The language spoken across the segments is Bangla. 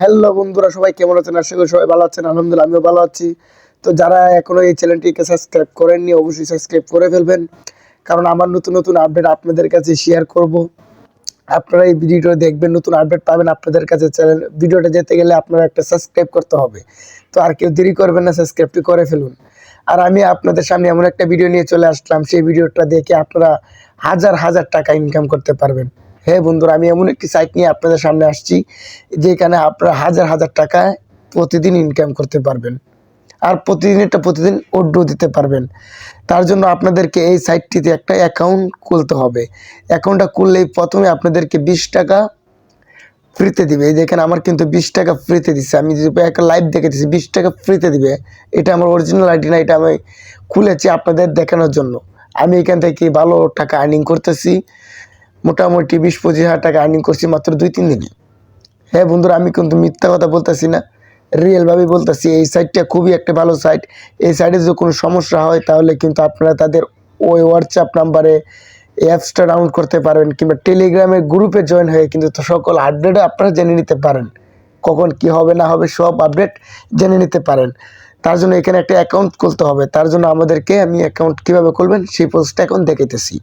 হ্যালো বন্ধুরা, সবাই কেমন আছেন? আশা করি সবাই ভালো আছেন। আলহামদুলিল্লাহ, আমিও ভালো আছি। তো যারা এখনও এই চ্যানেলটিকে সাবস্ক্রাইব করেননি, অবশ্যই সাবস্ক্রাইব করে ফেলবেন। কারণ আমার নতুন নতুন আপডেট আপনাদের কাছে শেয়ার করব। আপনারা এই ভিডিওটা দেখবেন, নতুন আপডেট পাবেন আপনাদের কাছে চ্যানেল ভিডিওটা যেতে গেলে আপনারা একটা সাবস্ক্রাইব করতে হবে। তো আর কেউ দেরি করবেন না সাবস্ক্রাইবটি করে ফেলুন। আর আমি আপনাদের সামনে এমন একটা ভিডিও নিয়ে চলে আসলাম। সেই ভিডিওটা দেখে আপনারা হাজার হাজার টাকা ইনকাম করতে পারবেন। হ্যাঁ বন্ধুরা, আমি এমন একটি সাইট নিয়ে আপনাদের সামনে আসছি, যেখানে আপনারা হাজার হাজার টাকা প্রতিদিন ইনকাম করতে পারবেন। আর প্রতিদিন এটা প্রতিদিন অড্ডো দিতে পারবেন। তার জন্য আপনাদেরকে এই সাইটটিতে একটা অ্যাকাউন্ট খুলতে হবে। অ্যাকাউন্টটা খুললেই প্রথমে আপনাদেরকে বিশ টাকা ফ্রিতে দিবে। এই দেখেন, আমার কিন্তু বিশ টাকা ফ্রিতে দিচ্ছে আমি একটা লাইভ দেখেছি বিশ টাকা ফ্রিতে দিবে। এটা আমার অরিজিনাল আইডি না, এটা আমি খুলেছি আপনাদের দেখানোর জন্য। আমি এখান থেকে ভালো টাকা আর্নিং করতেছি। মোটামুটি বিশ পঁচিশ হাজার টাকা আর্নিং করছি মাত্র দুই তিন দিনে। হ্যাঁ বন্ধুরা, আমি কিন্তু মিথ্যা কথা বলতেছি না রিয়েলভাবে বলতেছি, এই সাইটটা খুবই একটা ভালো সাইট এই সাইটে যদি কোনো সমস্যা হয়, তাহলে কিন্তু আপনারা তাদের ওই হোয়াটসঅ্যাপ নাম্বারে অ্যাপসটা ডাউনলোড করতে পারবেন, কিংবা টেলিগ্রামের গ্রুপে জয়েন হয়ে কিন্তু সকল আপডেট আপনারা জেনে নিতে পারেন। কখন কি হবে, না হবে, সব আপডেট জেনে নিতে পারেন। তার জন্য এখানে একটা অ্যাকাউন্ট খুলতে হবে। তার জন্য আমাদেরকে আমি অ্যাকাউন্ট কীভাবে খুলবেন, সেই পোস্টটা এখন দেখাইতেছি।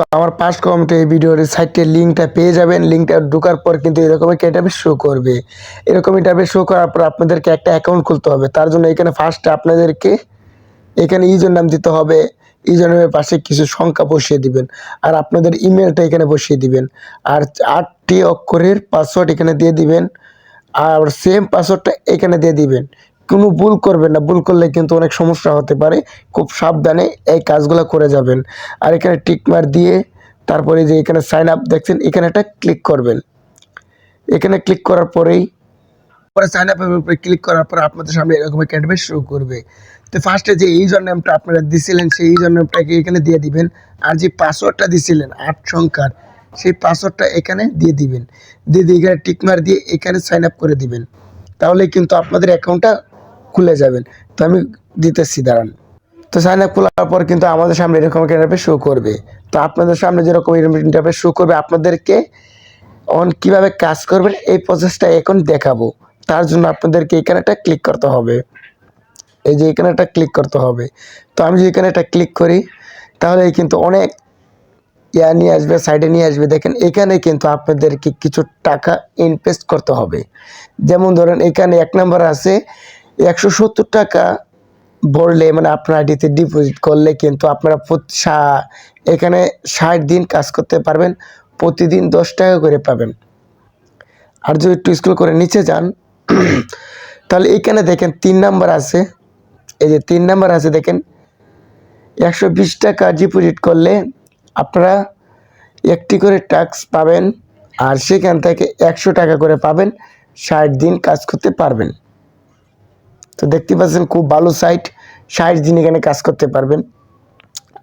তো আমার পাস কমেন্টে এই ভিডিওর সাইটের লিঙ্কটা পেয়ে যাবেন। লিঙ্কটা ঢোকার পর কিন্তু এরকম একটা ইন্টারভিউ শো করবে। এরকম ইন্টারভিউ শো করার পর আপনাদেরকে একটা অ্যাকাউন্ট খুলতে হবে। তার জন্য এখানে ফার্স্টে আপনাদেরকে এখানে ইউজার নাম দিতে হবে। ইউজার নামের পাশে কিছু সংখ্যা বসিয়ে দিবেন। আর আপনাদের ইমেলটা এখানে বসিয়ে দিবেন। আর আটটি অক্ষরের পাসওয়ার্ড এখানে দিয়ে দিবেন। আর সেম পাসওয়ার্ডটা এখানে দিয়ে দিবেন। কোনো ভুল করবেন না। ভুল করলে কিন্তু অনেক সমস্যা হতে পারে। খুব সাবধানে এই কাজগুলো করে যাবেন। আর এখানে টিকমার দিয়ে তারপরে যে এখানে সাইন আপ দেখছেন, এখানে একটা ক্লিক করবেন। এখানে ক্লিক করার পরেই, পরে সাইন আপের উপরে ক্লিক করার পর আপনাদের সামনে এরকম একটা অ্যাডভাইস শো করবে। তো ফার্স্টে যে ইউজার নেমটা আপনারা দিছিলেন, সেই ইউজার নেমটাকে এখানে দিয়ে দিবেন। আর যে পাসওয়ার্ডটা দিছিলেন, আট সংখ্যার, সেই পাসওয়ার্ডটা এখানে দিয়ে দিবেন। দিয়ে দিয়ে এখানে টিকমার দিয়ে এখানে সাইন আপ করে দিবেন। তাহলে কিন্তু আপনাদের অ্যাকাউন্টটা খুলে যাবেন। তো আমি দিতেছি, দাঁড়ান। তো সাইন আপ খোলার পর কিন্তু আমাদের সামনে এরকম একটা ইন্টারফেস শো করবে। তো আপনাদের সামনে যেরকম ইন্টারফেস শো করবে, আপনাদেরকে অন কীভাবে কাজ করবেন, এই প্রসেসটা এখন দেখাবো। তার জন্য আপনাদেরকে এখানে একটা ক্লিক করতে হবে। এই যে এখানে একটা ক্লিক করতে হবে। তো আমি যদি এখানে একটা ক্লিক করি, তাহলে কিন্তু অনেক ইয়া নিয়ে আসবে সাইডে নিয়ে আসবে। দেখেন, এখানে কিন্তু আপনাদেরকে কিছু টাকা ইনভেস্ট করতে হবে। যেমন ধরেন, এখানে এক নম্বর আছে একশো সত্তর টাকা ভরলে মানে আপনার আইডিতে ডিপোজিট করলে কিন্তু আপনারা এখানে ষাট দিন কাজ করতে পারবেন, প্রতিদিন দশ টাকা করে পাবেন। আর যদি একটু স্কুল করে নিচে যান, তাহলে এখানে দেখেন তিন নাম্বার আছে। এই যে তিন নাম্বার আছে দেখেন, একশো বিশ টাকা ডিপোজিট করলে আপনারা একটি করে ট্যাক্স পাবেন, আর সেখান থেকে একশো টাকা করে পাবেন, ষাট দিন কাজ করতে পারবেন। তো দেখতে পাচ্ছেন খুব ভালো সাইট ষাট দিন এখানে কাজ করতে পারবেন।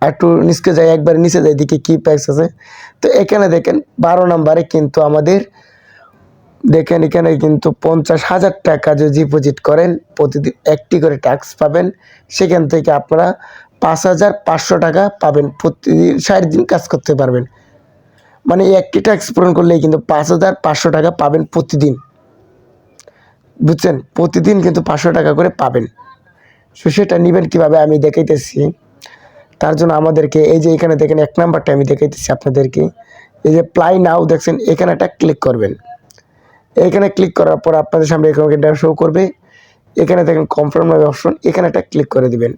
একটু নিচকে যাই, একবার নিচে যাই দিকে কি প্যাক্স আছে। তো এখানে দেখেন, বারো নম্বরে কিন্তু আমাদের, দেখেন এখানে কিন্তু পঞ্চাশ হাজার টাকা যদি ডিপোজিট করেন, প্রতিদিন একটি করে ট্যাক্স পাবেন। সেখান থেকে আপনারা পাঁচ হাজার পাঁচশো টাকা পাবেন, প্রতিদিন ষাট দিন কাজ করতে পারবেন। মানে একটি ট্যাক্স পূরণ করলেই কিন্তু পাঁচ হাজার পাঁচশো টাকা পাবেন প্রতিদিন। বুঝছেন? প্রতিদিন কিন্তু পাঁচশো টাকা করে পাবেন। সো সেটা নেবেন কীভাবে আমি দেখাইতেছি। তার জন্য আমাদেরকে এই যে এখানে দেখেন, এক নাম্বারটা আমি দেখাইতেছি আপনাদেরকে। এই যে প্লাই নাও দেখছেন, এখানে একটা ক্লিক করবেন। এখানে ক্লিক করার পর আপনাদের সামনে এখানে একটা শো করবে। এখানে দেখেন কনফার্ম অপশন এখানে একটা ক্লিক করে দিবেন।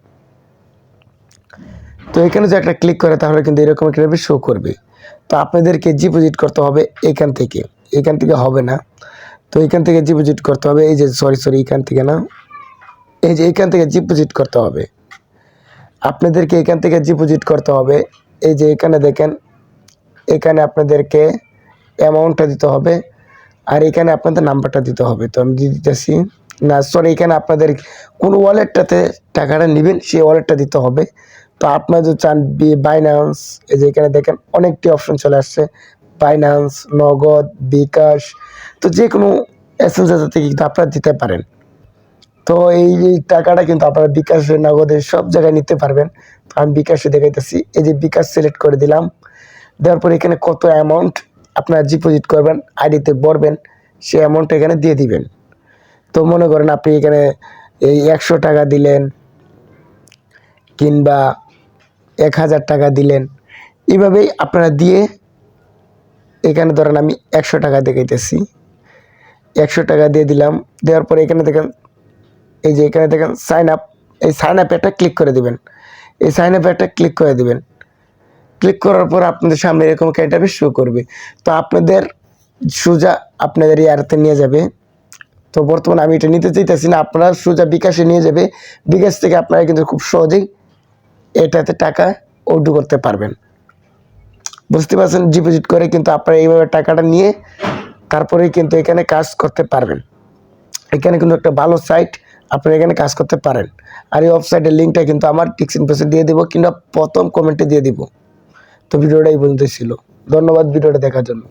তো এখানে যে একটা ক্লিক করে, তাহলে কিন্তু এরকম একটা শো করবে। তো আপনাদেরকে ডিপোজিট করতে হবে এখান থেকে। এখান থেকে হবে না। তো এখান থেকে ডিপোজিট করতে হবে। এই যে সরি সরি এখান থেকে না। এই যে, এখান থেকে ডিপোজিট করতে হবে। আপনাদেরকে এখান থেকে ডিপোজিট করতে হবে। এই যে, এখানে দেখেন, এখানে আপনাদেরকে অ্যামাউন্টটা দিতে হবে। আর এখানে আপনাদের নাম্বারটা দিতে হবে। তো আমি দিয়ে দিতেছি। না সরি এখানে আপনাদের কোন ওয়ালেটটাতে টাকাটা নেবেন, সেই ওয়ালেটটা দিতে হবে। তো আপনারা যদি চান বাইন্যান্স এই যে, এখানে দেখেন, অনেকটি অপশন চলে আসছে। বাইন্যান্স নগদ, বিকাশ, তো যে কোনো এসেন্সের থেকে কিন্তু আপনারা দিতে পারেন। তো এই টাকাটা কিন্তু আপনারা বিকাশে, নগদে সব জায়গায় নিতে পারবেন। তো আমি বিকাশে দেখাইতেছি, এই যে বিকাশ সিলেক্ট করে দিলাম। দেওয়ার পর এখানে কত অ্যামাউন্ট আপনারা ডিপোজিট করবেন, আইডিতে ভরবেন, সে অ্যামাউন্ট এখানে দিয়ে দিবেন। তো মনে করেন আপনি এখানে এই একশো টাকা দিলেন, কিংবা এক হাজার টাকা দিলেন। এইভাবেই আপনারা দিয়ে এখানে ধরেন আমি একশো টাকা দেখাইতেছি একশো টাকা দিয়ে দিলাম, দেওয়ার পরে এখানে দেখেন, এই যে এখানে দেখেন সাইন আপ এই সাইন আপে একটা ক্লিক করে দিবেন। এই সাইন আপে একটা ক্লিক করে দিবেন। ক্লিক করার পর আপনাদের সামনে এরকম একটা ইন্টারভিউ শো করবে। তো আপনাদের সোজা আপনাদের ইয়ারতে নিয়ে যাবে। তো বর্তমানে আমি এটা নিতে চাইতেছি না, আপনার সোজা বিকাশে নিয়ে যাবে। বিকাশ থেকে আপনারা কিন্তু খুব সহজেই এটাতে টাকা উড্ডু করতে পারবেন। বুঝতে পারছেন ডিপোজিট করে কিন্তু আপনারা এইভাবে টাকাটা নিয়ে তারপরে কিন্তু এখানে কাজ করতে পারবেন। এখানে কিন্তু একটা ভালো সাইট আপনারা এখানে কাজ করতে পারেন। আর এই ওয়েবসাইটের লিঙ্কটা কিন্তু আমার টিক্সিন পেসে দিয়ে দেবো, কিংবা প্রথম কমেন্টে দিয়ে দিব। তো ভিডিওটাই পর্যন্ত ছিল। ধন্যবাদ ভিডিওটা দেখার জন্য।